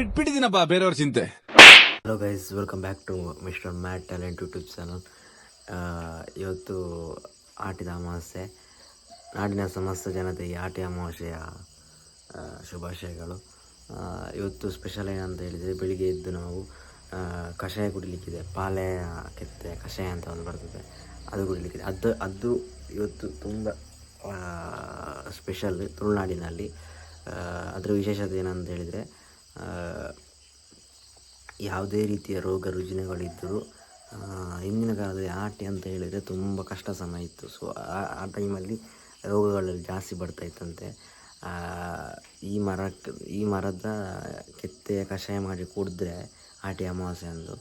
ಬಿಟ್ಬಿಟ್ಟಿದ್ದೀನಪ್ಪ ಬೇರೆಯವ್ರ ಚಿಂತೆ. Hello guys welcome back to mister Mat talent YouTube channel ಇವತ್ತು ಆಟಿದ ಅಮಾವಾಸ್ಯೆ. ನಾಡಿನ ಸಮಸ್ತ ಜನತೆಗೆ ಆಟಿ ಅಮಾವಾಸ್ಯೆಯ ಶುಭಾಶಯಗಳು. ಇವತ್ತು ಸ್ಪೆಷಲ್ ಏನಂತ ಹೇಳಿದರೆ ಬೆಳಿಗ್ಗೆ ಎದ್ದು ನಾವು ಕಷಾಯ ಕುಡಿಲಿಕ್ಕಿದೆ. ಪಾಲೆ ಕೆತ್ತೆ ಕಷಾಯ ಅಂತ ಒಂದು ಬರ್ತದೆ. ಅದು ಕುಡಿಲಿಕ್ಕಿದೆ. ಅದು ಅದು ಇವತ್ತು ತುಂಬ ಸ್ಪೆಷಲ್ ತುಳುನಾಡಿನಲ್ಲಿ. ಅದರ ವಿಶೇಷತೆ ಏನಂತ ಹೇಳಿದರೆ ಯಾವುದೇ ರೀತಿಯ ರೋಗ ರುಜಿನಗಳಿದ್ದರೂ ಹಿಂದಿನ ಕಾಲದಲ್ಲಿ ಆಟಿ ಅಂತ ಹೇಳಿದರೆ ತುಂಬ ಕಷ್ಟ ಸಮಯ ಇತ್ತು. ಸೊ ಆ ಟೈಮಲ್ಲಿ ರೋಗಗಳಲ್ಲಿ ಜಾಸ್ತಿ ಬರ್ತಾ ಇತ್ತಂತೆ. ಆ, ಈ ಮರ ಈ ಮರದ ಕೆತ್ತೆಯ ಕಷಾಯ ಮಾಡಿ ಕುಡಿದ್ರೆ ಆಟಿ ಅಮಾವಾಸ್ಯೆ ಅಂದು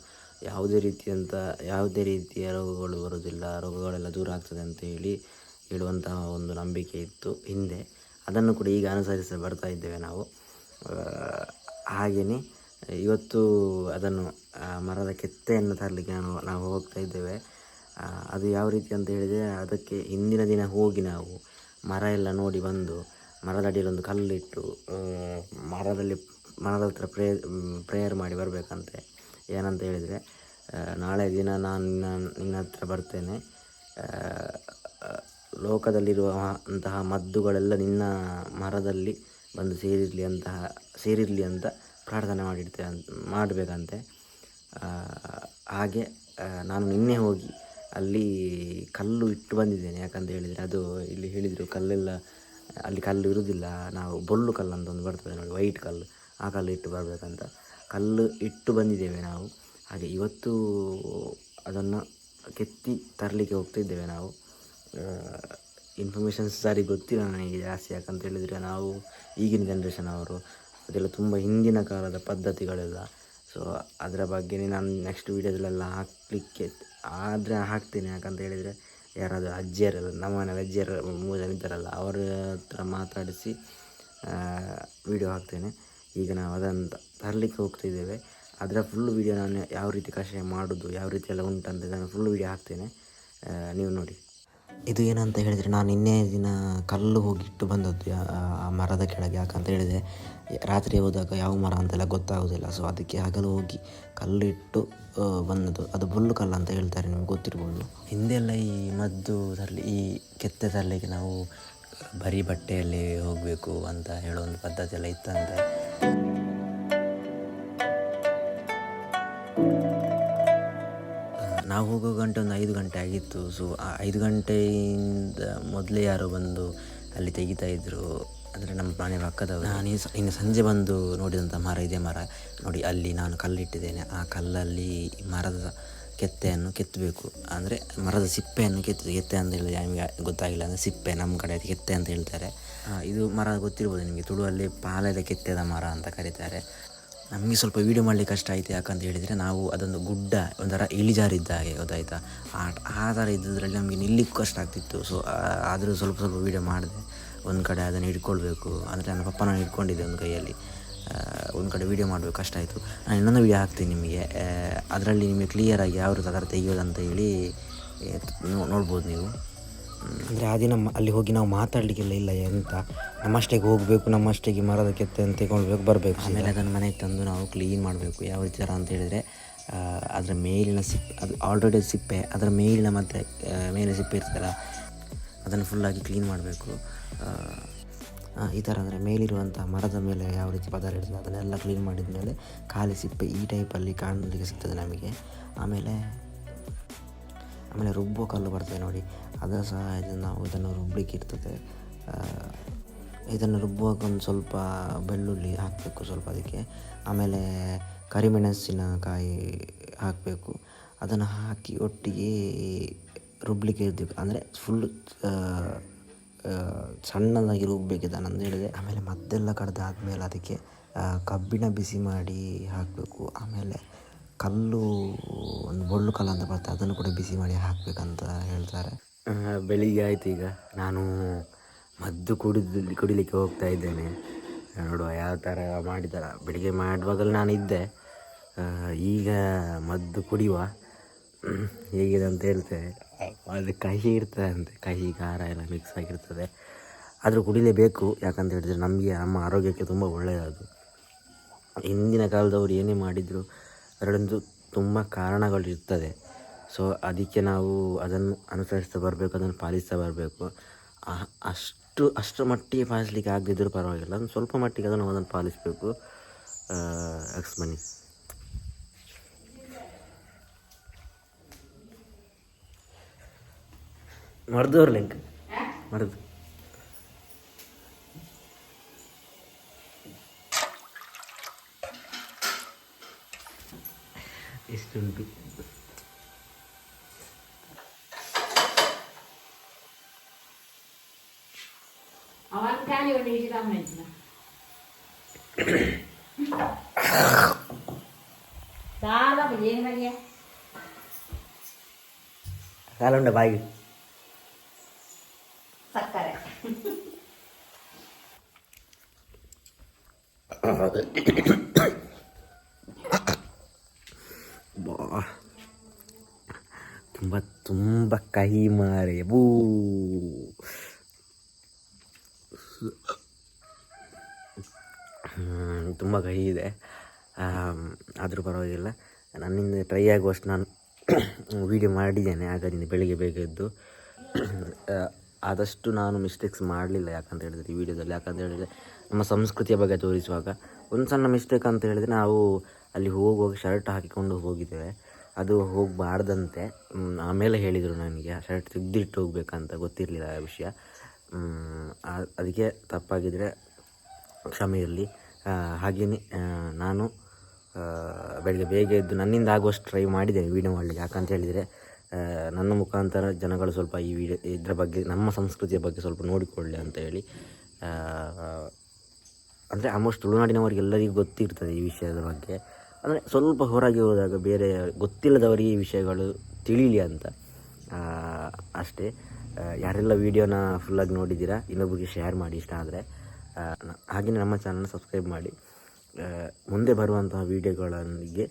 ಯಾವುದೇ ರೀತಿಯಂಥ ಯಾವುದೇ ರೀತಿಯ ರೋಗಗಳು ಬರೋದಿಲ್ಲ ರೋಗಗಳೆಲ್ಲ ದೂರ ಆಗ್ತದೆ ಅಂತ ಹೇಳಿ ಹೇಳುವಂತಹ ಒಂದು ನಂಬಿಕೆ ಇತ್ತು ಹಿಂದೆ. ಅದನ್ನು ಕೂಡ ಈಗ ಅನುಸರಿಸಿ ಬರ್ತಾ ಇದ್ದೇವೆ ನಾವು. ಹಾಗೆಯೇ ಇವತ್ತು ಅದನ್ನು ಮರದ ಕೆತ್ತೆಯನ್ನು ತರಲಿಕ್ಕೆ ನಾನು, ನಾವು ಹೋಗ್ತಾ ಇದ್ದೇವೆ. ಅದು ಯಾವ ರೀತಿ ಅಂತ ಹೇಳಿದರೆ ಅದಕ್ಕೆ ಹಿಂದಿನ ದಿನ ಹೋಗಿ ನಾವು ಮರ ಎಲ್ಲ ನೋಡಿ ಬಂದು ಮರದ ಅಡಿಯಲ್ಲೊಂದು ಕಲ್ಲಿಟ್ಟು ಮರದಲ್ಲಿ, ಮರದ ಹತ್ರ ಪ್ರೇ, ಪ್ರೇಯರ್ ಮಾಡಿ ಬರಬೇಕಂತೆ. ಏನಂತ ಹೇಳಿದರೆ ನಾಳೆ ದಿನ ನಾನು ನಿನ್ನ ನಿನ್ನ ಹತ್ರ ಬರ್ತೇನೆ. ಲೋಕದಲ್ಲಿರುವ ಅಂತಹ ಮದ್ದುಗಳೆಲ್ಲ ನಿನ್ನ ಮರದಲ್ಲಿ ಬಂದು ಸೇರಿರಲಿ ಅಂತ ಸೇರಿರಲಿ ಅಂತ ಪ್ರಾರ್ಥನೆ ಮಾಡಿಡ್ತೇವೆ ಅಂತ ಮಾಡಬೇಕಂತೆ. ಹಾಗೆ ನಾನು ನಿನ್ನೆ ಹೋಗಿ ಅಲ್ಲಿ ಕಲ್ಲು ಇಟ್ಟು ಬಂದಿದ್ದೇನೆ. ಯಾಕಂತ ಹೇಳಿದರೆ ಅದು ಇಲ್ಲಿ ಹೇಳಿದರು ಕಲ್ಲೆಲ್ಲ, ಅಲ್ಲಿ ಕಲ್ಲು ಇರುವುದಿಲ್ಲ ನಾವು ಬೊಳ್ಳು ಕಲ್ಲು ಅಂತ ಒಂದು ಬರ್ತದೆ ನೋಡಿ, ವೈಟ್ ಕಲ್ಲು. ಆ ಕಲ್ಲು ಇಟ್ಟು ಬರಬೇಕಂತ. ಕಲ್ಲು ಇಟ್ಟು ಬಂದಿದ್ದೇವೆ ನಾವು. ಹಾಗೆ ಇವತ್ತು ಅದನ್ನು ಕೆತ್ತಿ ತರಲಿಕ್ಕೆ ಹೋಗ್ತಿದ್ದೇವೆ ನಾವು. ಇನ್ಫಾರ್ಮೇಷನ್ಸ್ ಸರಿ ಗೊತ್ತಿಲ್ಲ ನನಗೆ ಜಾಸ್ತಿ. ಯಾಕಂತ ಹೇಳಿದರೆ ನಾವು ಈಗಿನ ಜನ್ರೇಷನ್ ಅವರು, ಅದೆಲ್ಲ ತುಂಬ ಹಿಂದಿನ ಕಾಲದ ಪದ್ಧತಿಗಳೆಲ್ಲ. ಸೊ ಅದರ ಬಗ್ಗೆ ನಾನು ನೆಕ್ಸ್ಟ್ ವೀಡಿಯೋದಲ್ಲೆಲ್ಲ ಹಾಕಲಿಕ್ಕೆ, ಆದರೆ ಹಾಕ್ತೀನಿ. ಯಾಕಂತ ಹೇಳಿದರೆ ಯಾರಾದರೂ ಅಜ್ಜಿಯರಲ್ಲ, ನಮ್ಮ ಮನೇಲಿ ಅಜ್ಜಿಯರ ಮೂರು ಅವರ ಹತ್ರ ಮಾತಾಡಿಸಿ ವಿಡಿಯೋ ಹಾಕ್ತೇನೆ. ಈಗ ನಾವು ಅದನ್ನು ತರಲಿಕ್ಕೆ ಹೋಗ್ತಿದ್ದೇವೆ ಅದರ ಫುಲ್ ವೀಡಿಯೋ ನಾನು ಯಾವ ರೀತಿ ಕಷಾಯ ಮಾಡೋದು, ಯಾವ ರೀತಿ ಎಲ್ಲ ಉಂಟಂತ ನಾನು ಫುಲ್ ವೀಡಿಯೋ ಹಾಕ್ತೇನೆ. ನೀವು ನೋಡಿ. ಇದು ಏನಂತ ಹೇಳಿದರೆ ನಾನು ನಿನ್ನೆ ದಿನ ಕಲ್ಲು ಹೋಗಿಟ್ಟು ಬಂದದ್ದು ಆ ಮರದ ಕೆಳಗೆ ಯಾಕಂತ ಹೇಳಿದರೆ ರಾತ್ರಿ ಹೋದಾಗ ಯಾವ ಮರ ಅಂತೆಲ್ಲ ಗೊತ್ತಾಗೋದಿಲ್ಲ. ಸೊ ಅದಕ್ಕೆ ಹಗಲು ಹೋಗಿ ಕಲ್ಲು ಇಟ್ಟು ಬಂದದ್ದು. ಅದು ಬುಲ್ಲು ಕಲ್ಲು ಅಂತ ಹೇಳ್ತಾರೆ, ನಿಮ್ಗೆ ಗೊತ್ತಿರ್ಬೋದು. ಹಿಂದೆಲ್ಲ ಈ ಮದ್ದು ತರಲಿ, ಈ ಕೆತ್ತೆ ತರಲಿಕ್ಕೆ ನಾವು ಬರೀ ಬಟ್ಟೆಯಲ್ಲಿ ಹೋಗಬೇಕು ಅಂತ ಹೇಳೋ ಒಂದು ಪದ್ಧತಿ ಎಲ್ಲ ಇತ್ತಂತೆ. ನಾವು ಹೋಗೋ ಗಂಟೆ ಒಂದು ಐದು ಗಂಟೆ ಆಗಿತ್ತು. ಸೊ ಆ ಐದು ಗಂಟೆಯಿಂದ ಮೊದಲೇ ಯಾರೋ ಬಂದು ಅಲ್ಲಿ ತೆಗಿತಾ ಇದ್ದರು ಅಂದರೆ ನಮ್ಮ ಮನೆ ಪಕ್ಕದವರು ನಾನು ಇನ್ನು ಸಂಜೆ ಬಂದು ನೋಡಿದಂಥ ಮರ ಇದೆ ಮರ. ನೋಡಿ, ಅಲ್ಲಿ ನಾನು ಕಲ್ಲಿಟ್ಟಿದ್ದೇನೆ. ಆ ಕಲ್ಲಲ್ಲಿ ಮರದ ಕೆತ್ತೆಯನ್ನು ಕೆತ್ತಬೇಕು. ಅಂದರೆ ಮರದ ಸಿಪ್ಪೆಯನ್ನು ಕೆತ್ತ ಕೆತ್ತೆ ಅಂತ ಹೇಳಿದ್ರೆ ನಿಮಗೆ ಗೊತ್ತಾಗಿಲ್ಲ. ಅಂದರೆ ಸಿಪ್ಪೆ ನಮ್ಮ ಕಡೆ ಕೆತ್ತೆ ಅಂತ ಹೇಳ್ತಾರೆ. ಇದು ಮರ ಗೊತ್ತಿರ್ಬೋದು ನಿಮಗೆ. ತುಳುವಲ್ಲಿ ಪಾಲದ ಕೆತ್ತೆದ ಮರ ಅಂತ ಕರೀತಾರೆ. ನಮಗೆ ಸ್ವಲ್ಪ ವೀಡಿಯೋ ಮಾಡಲಿಕ್ಕೆ ಕಷ್ಟ ಆಯಿತು ಯಾಕಂತ ಹೇಳಿದರೆ ನಾವು ಅದೊಂದು ಗುಡ್ಡ, ಒಂಥರ ಇಳಿಜಾರಿದ್ದ ಹಾಗೆ, ಗೊತ್ತಾಯ್ತಾ? ಆ ಆ ಥರ ಇದ್ದದ್ರಲ್ಲಿ ನಮಗೆ ನಿಲ್ಲಿಕ್ಕೂ ಕಷ್ಟ ಆಗ್ತಿತ್ತು. ಸೊ ಆದರೂ ಸ್ವಲ್ಪ ಸ್ವಲ್ಪ ವೀಡಿಯೋ ಮಾಡಿದೆ. ಒಂದು ಕಡೆ ಅದನ್ನು ಹಿಡ್ಕೊಳ್ಬೇಕು. ಅಂದರೆ ನನ್ನ ಪಪ್ಪನ ಹಿಡ್ಕೊಂಡಿದ್ದೆ ಒಂದು ಕೈಯಲ್ಲಿ. ಒಂದು ಕಡೆ ವೀಡಿಯೋ ಮಾಡಬೇಕು, ಕಷ್ಟ ಆಯಿತು. ನಾನು ಇನ್ನೊಂದು ವೀಡಿಯೋ ಹಾಕ್ತೀನಿ ನಿಮಗೆ. ಅದರಲ್ಲಿ ನಿಮಗೆ ಕ್ಲಿಯರಾಗಿ ಯಾವ ರೀತಿ ಅದರ ಅಂತ ಹೇಳಿ ನೋಡ್ಬೋದು ನೀವು. ಅಂದರೆ ಆ ದಿನ ಅಲ್ಲಿ ಹೋಗಿ ನಾವು ಮಾತಾಡಲಿಕ್ಕೆಲ್ಲ ಇಲ್ಲ ಎಂತ? ನಮ್ಮಷ್ಟೇಗೆ ಹೋಗಬೇಕು, ನಮ್ಮಷ್ಟೇಗೆ ಮರದ ಕೆತ್ತೆ ಅಂತ ತಗೊಳ್ಬೇಕು, ಬರಬೇಕು ಆಮೇಲೆ ಅದನ್ನು ಮನೆಗೆ ತಂದು ನಾವು ಕ್ಲೀನ್ ಮಾಡಬೇಕು. ಯಾವ ಥರ ಅಂತ ಹೇಳಿದರೆ ಅದರ ಮೇಲಿನ ಸಿಪ್ಪೆ ಅದು ಆಲ್ರೆಡಿ ಸಿಪ್ಪೆ, ಅದರ ಮೇಲಿನ ಮತ್ತು ಮೇಲೆ ಸಿಪ್ಪೆ ಇರ್ತದಲ್ಲ, ಅದನ್ನು ಫುಲ್ಲಾಗಿ ಕ್ಲೀನ್ ಮಾಡಬೇಕು. ಈ ಥರ ಅಂದರೆ ಮೇಲಿರುವಂಥ ಮರದ ಮೇಲೆ ಯಾವ ರೀತಿ ಪದಾರ್ಥ ಇರ್ತದೆ, ಅದನ್ನೆಲ್ಲ ಕ್ಲೀನ್ ಮಾಡಿದ ಮೇಲೆ ಖಾಲಿ ಸಿಪ್ಪೆ ಈ ಟೈಪಲ್ಲಿ ಕಾಣಲಿಕ್ಕೆ ಸಿಗ್ತದೆ ನಮಗೆ. ಆಮೇಲೆ ಆಮೇಲೆ ರುಬ್ಬೋ ಕಲ್ಲು ಬರ್ತದೆ ನೋಡಿ. ಅದರ ಸಹಾಯದಿಂದ ನಾವು ಇದನ್ನು ರುಬ್ಲಿಕ್ಕೆ ಇರ್ತದೆ. ಇದನ್ನು ರುಬ್ಬುವಾಗ ಒಂದು ಸ್ವಲ್ಪ ಬೆಳ್ಳುಳ್ಳಿ ಹಾಕಬೇಕು ಸ್ವಲ್ಪ ಅದಕ್ಕೆ. ಆಮೇಲೆ ಕರಿಮೆಣಸಿನಕಾಯಿ ಹಾಕಬೇಕು. ಅದನ್ನು ಹಾಕಿ ಒಟ್ಟಿಗೆ ರುಬ್ಲಿಕ್ಕೆ ಇರಬೇಕು. ಅಂದರೆ ಫುಲ್ ಸಣ್ಣದಾಗಿ ಇದನ್ನು ಅಂತ ಹೇಳಿದೆ. ಆಮೇಲೆ ಮದ್ದೆಲ್ಲ ಕಡ್ದಾದ್ಮೇಲೆ ಅದಕ್ಕೆ ಕಬ್ಬಿಣ ಬಿಸಿ ಮಾಡಿ ಹಾಕಬೇಕು. ಆಮೇಲೆ ಕಲ್ಲು, ಒಂದು ಬೊಳ್ಳು ಕಲ್ಲು ಅಂತ ಬರ್ತದೆ ಅದನ್ನು ಕೂಡ ಬಿಸಿ ಮಾಡಿ ಹಾಕಬೇಕಂತ ಹೇಳ್ತಾರೆ. ಬೆಳಿಗ್ಗೆ ಆಯಿತು ಈಗ. ನಾನು ಮದ್ದು ಕುಡಿದು, ಕುಡಿಲಿಕ್ಕೆ ಹೋಗ್ತಾ ಇದ್ದೇನೆ. ನೋಡುವ ಯಾವ ಥರ ಮಾಡಿದಾರ. ಬೆಳಿಗ್ಗೆ ಮಾಡುವಾಗಲೂ ನಾನು ಇದ್ದೆ. ಈಗ ಮದ್ದು ಕುಡಿಯುವ. ಹೇಗಿದೆ ಅಂತ ಹೇಳ್ತೇವೆ. ಅದು ಕಹಿ ಇರ್ತದೆ ಅಂತೆ. ಕಹಿ, ಖಾರ ಎಲ್ಲ ಮಿಕ್ಸ್ ಆಗಿರ್ತದೆ. ಆದರೂ ಕುಡಿಲೇಬೇಕು. ಯಾಕಂತ ಹೇಳಿದರೆ ನಮಗೆ, ನಮ್ಮ ಆರೋಗ್ಯಕ್ಕೆ ತುಂಬ ಒಳ್ಳೆಯದು. ಹಿಂದಿನ ಕಾಲದವರು ಏನೇ ಮಾಡಿದರೂ ಅದರಲ್ಲೊಂದು ತುಂಬ ಕಾರಣಗಳು ಇರ್ತದೆ ಸೊ ಅದಕ್ಕೆ ನಾವು ಅದನ್ನು ಅನುಸರಿಸ್ತಾ ಬರಬೇಕು, ಅದನ್ನು ಪಾಲಿಸ್ತಾ ಬರಬೇಕು. ಅಷ್ಟು ಅಷ್ಟು ಮಟ್ಟಿಗೆ ಪಾಲಿಸ್ಲಿಕ್ಕೆ ಆಗದಿದ್ದರೂ ಪರವಾಗಿಲ್ಲ. ಅದನ್ನು ಸ್ವಲ್ಪ ಮಟ್ಟಿಗೆ ಅದನ್ನು ಅದನ್ನು ಪಾಲಿಸಬೇಕು. ಎಕ್ಸ್ ಮನಿ ಮರ್ದವ್ರ ಲಿಂಕ್ ಮರ್ದು. ടേസ്റ്റ് ഉണ്ട് അവൻകാലി കൊണ്ടിരിക്കാൻ കാലുണ്ട് ബാഗ്. സക്കര ತುಂಬ ಕಹಿ ಮಾರೆ ಬೂ ಹ್ಮ್, ತುಂಬ ಕಹಿ ಇದೆ. ಆದರೂ ಪರವಾಗಿಲ್ಲ. ನನ್ನಿಂದ ಟ್ರೈ ಆಗುವಷ್ಟು ನಾನು ವೀಡಿಯೋ ಮಾಡಿದ್ದೇನೆ ಆಗದಿಂದ ಬೆಳಿಗ್ಗೆ ಬೇಗ ಎದ್ದು. ಆದಷ್ಟು ನಾನು ಮಿಸ್ಟೇಕ್ಸ್ ಮಾಡಲಿಲ್ಲ ಯಾಕಂತ ಹೇಳಿದರೆ ಈ ವಿಡಿಯೋದಲ್ಲಿ ಯಾಕಂತ ಹೇಳಿದರೆ ನಮ್ಮ ಸಂಸ್ಕೃತಿಯ ಬಗ್ಗೆ ತೋರಿಸುವಾಗ ಒಂದು ಸಣ್ಣ ಮಿಸ್ಟೇಕ್ ಅಂತ ಹೇಳಿದರೆ ನಾವು ಅಲ್ಲಿ ಹೋಗುವಾಗ ಶರ್ಟ್ ಹಾಕಿಕೊಂಡು ಹೋಗಿದ್ದೇವೆ. ಅದು ಹೋಗಬಾರ್ದಂತೆ. ಆಮೇಲೆ ಹೇಳಿದರು ನನಗೆ ಶರ್ಟ್ ತೆಗೆದಿಟ್ಟು ಹೋಗ್ಬೇಕಂತ ಗೊತ್ತಿರಲಿಲ್ಲ ಆ ವಿಷಯ. ಅದಕ್ಕೆ ತಪ್ಪಾಗಿದ್ದರೆ ಕ್ಷಮೆ ಇರಲಿ ಹಾಗೆಯೇ ನಾನು ಬೆಳಗ್ಗೆ ಬೇಗ ಎದ್ದು ನನ್ನಿಂದ ಆಗುವಷ್ಟು ಟ್ರೈ ಮಾಡಿದ್ದೇನೆ ವೀಡಿಯೋ ಮಾಡಲಿಕ್ಕೆ. ಯಾಕಂತ ಹೇಳಿದರೆ ನನ್ನ ಮುಖಾಂತರ ಜನಗಳು ಸ್ವಲ್ಪ ಈ ವಿಡಿಯೋ, ಇದರ ಬಗ್ಗೆ, ನಮ್ಮ ಸಂಸ್ಕೃತಿಯ ಬಗ್ಗೆ ಸ್ವಲ್ಪ ನೋಡಿಕೊಳ್ಳಿ ಅಂತ ಹೇಳಿ ಅಂದರೆ ಆಲ್ಮೋಸ್ಟ್ ತುಳುನಾಡಿನವರಿಗೆಲ್ಲರಿಗೂ ಗೊತ್ತಿರ್ತದೆ ಈ ವಿಷಯದ ಬಗ್ಗೆ. ಅಂದರೆ ಸ್ವಲ್ಪ ಹೊರಗೆ ಹೋದಾಗ ಬೇರೆ ಗೊತ್ತಿಲ್ಲದವರಿಗೆ ಈ ವಿಷಯಗಳು ತಿಳಿಯಲಿ ಅಂತ ಅಷ್ಟೇ. ಯಾರೆಲ್ಲ ವೀಡಿಯೋನ ಫುಲ್ಲಾಗಿ ನೋಡಿದ್ದೀರಾ ಇನ್ನೊಬ್ಬರಿಗೆ ಶೇರ್ ಮಾಡಿ, ಇಷ್ಟ ಆದರೆ ಹಾಗೆಯೇ ನಮ್ಮ ಚಾನಲ್ನ ಸಬ್ಸ್ಕ್ರೈಬ್ ಮಾಡಿ. ಮುಂದೆ ಬರುವಂತಹ ವೀಡಿಯೋಗಳೊಂದಿಗೆ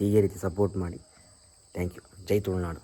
ಹೀಗೆ ರೀತಿ ಸಪೋರ್ಟ್ ಮಾಡಿ. ಥ್ಯಾಂಕ್ ಯು ಜೈ ತುಳುನಾಡು.